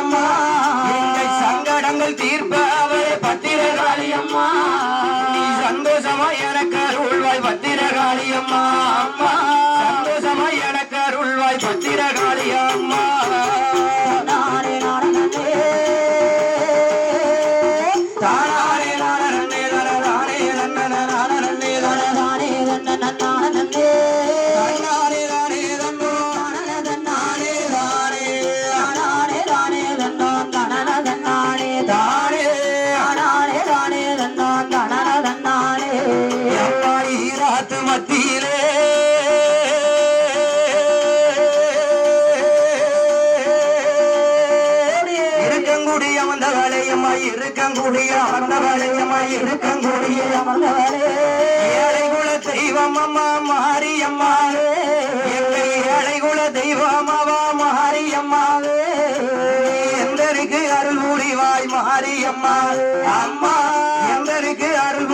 அம்மா. எங்கள் சங்கடங்கள் தீர்ப்பவளே பத்திரகாளி அம்மா. நீ சந்தோஷமா எனக்கு அருள்வாய் பத்திரகாளி அம்மா. அம்மா. சந்தோஷமா எனக்கு அருள்வாய் பத்திரகாளி அம்மா. வந்தவளே அம்மா இருக்கங்குடிய வந்தவளே அம்மா இருக்கங்குடிய அமர்ந்தவளே ஏழை குல தெய்வம் அம்மா? மாரியம்மாவே எங்கள் ஏழை குல தெய்வம் அவா மாரியம்மாவே எந்தருக்கு அருள் புரிவாய் மாரியம்மா அம்மா எந்தருக்கு அருள்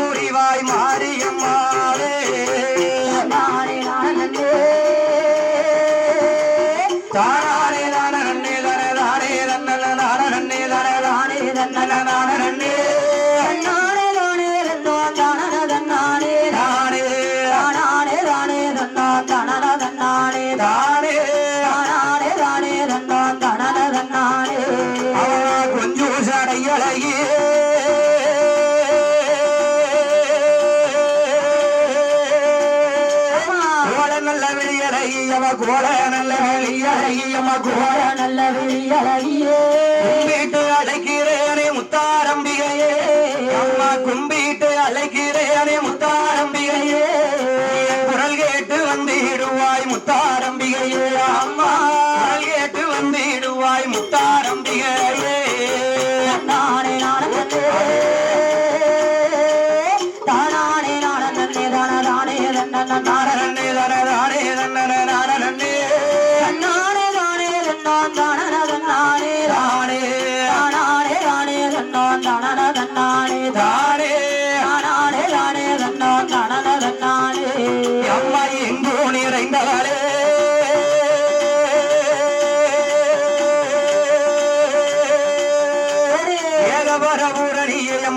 கோட அவ கோல நல்ல வெளியழகி கோட கோல நல்ல வெளியழகியே கும்பிட்டு அழைக்கிறேனே முத்தாரம்பிகையே. அம்மா கும்பிட்டு அழைக்கிறேனே முத்தாரம்பிகையே. குரல் கேட்டு வந்திடுவாய் முத்தாரம்பிகையே. அம்மா குரல் கேட்டு வந்திடுவாய் முத்தா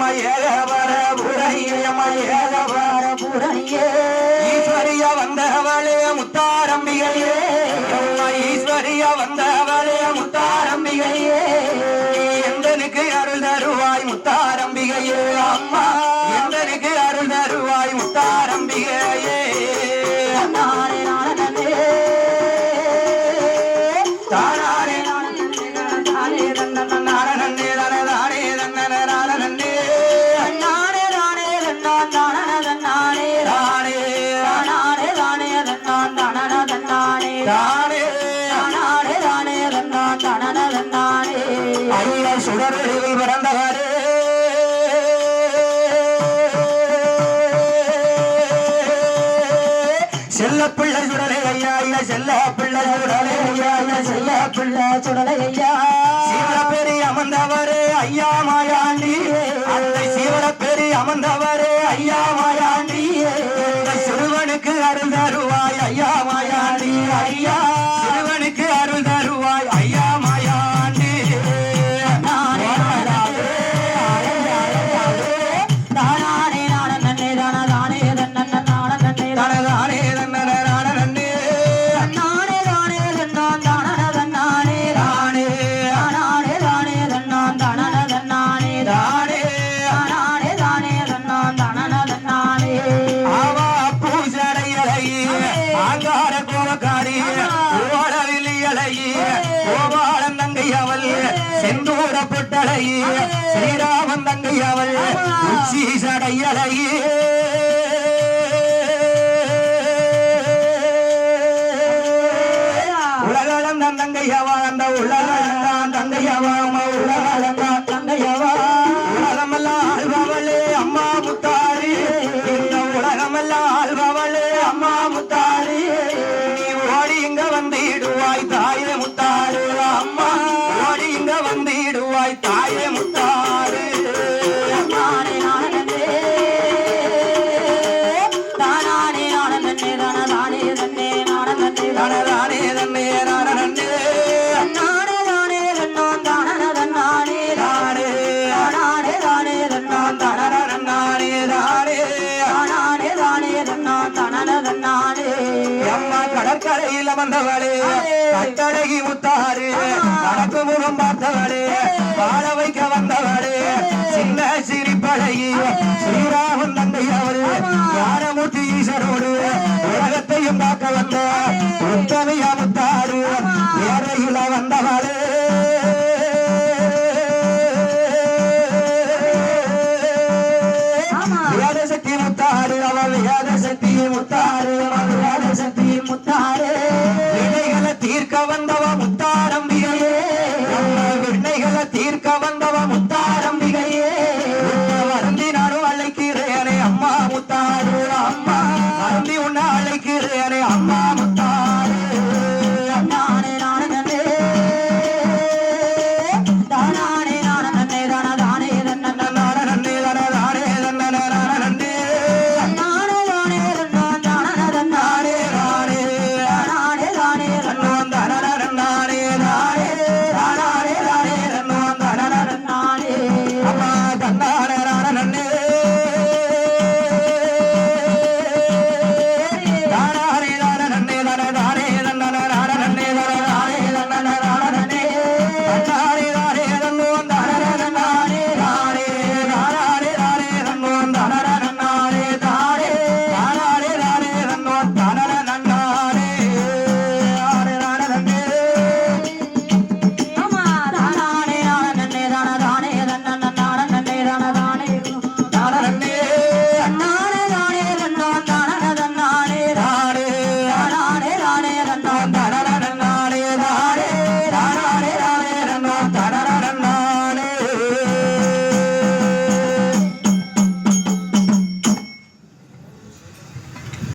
அம்மா ஏகபர பூரணியே ஈஸ்வரியா வந்தவளே முத்தாரம்பிகையே. ஈஸ்வரியா வந்தவளே முத்தாரம்பிகையே. செல்ல பிள்ளை சுடலை ஐயா ஐயா செல்ல பிள்ளை சுடலை ஐயா ஐயா செல்ல பிள்ளை சுடலை ஐயா. சீவர பெரி அமர்ந்தவரே ஐயா மாயாண்டி. அத்தை சீவர பெரி அமர்ந்தவரே ஐயா மாயாண்டி. சிறுவனுக்கு அருந்தருவாய் ஐயா மாயாண்டி. ஐயா செந்தூர பொட்டழகி ஸ்ரீராமன் தங்கை அவள் உச்சி சடை அழகி. உலகளம் தன் தங்கையவா அந்த உலகளந்தான் அம்மா உலகளந்தான் வந்திடுவாய் தாயே முத்தாரு அம்மா. ஓடி இங்க வந்திடுவாய் தாயே நானே தான தானே தன்னே நானே நானே தானே அறையில் அமர்ந்தவளே கட்டழகி முத்தாறு. வடக்கு முகம் பார்த்தவளே. வாழ வைக்க வந்தவளே. சின்ன சிரிப்பழகி. ஸ்ரீராமன் தந்தை அவரு. ஞானமூர்த்தி ஈஸ்வரோடு உலகத்தையும் பார்க்க வந்த உத்தமையா முத்தாறு. ஏறையில வந்தவளே. சக்தி முத்தாறு. அவள் வேத சக்தி முத்தாறு. அவள் வேத சக்தி முத்தாறு. வந்தவ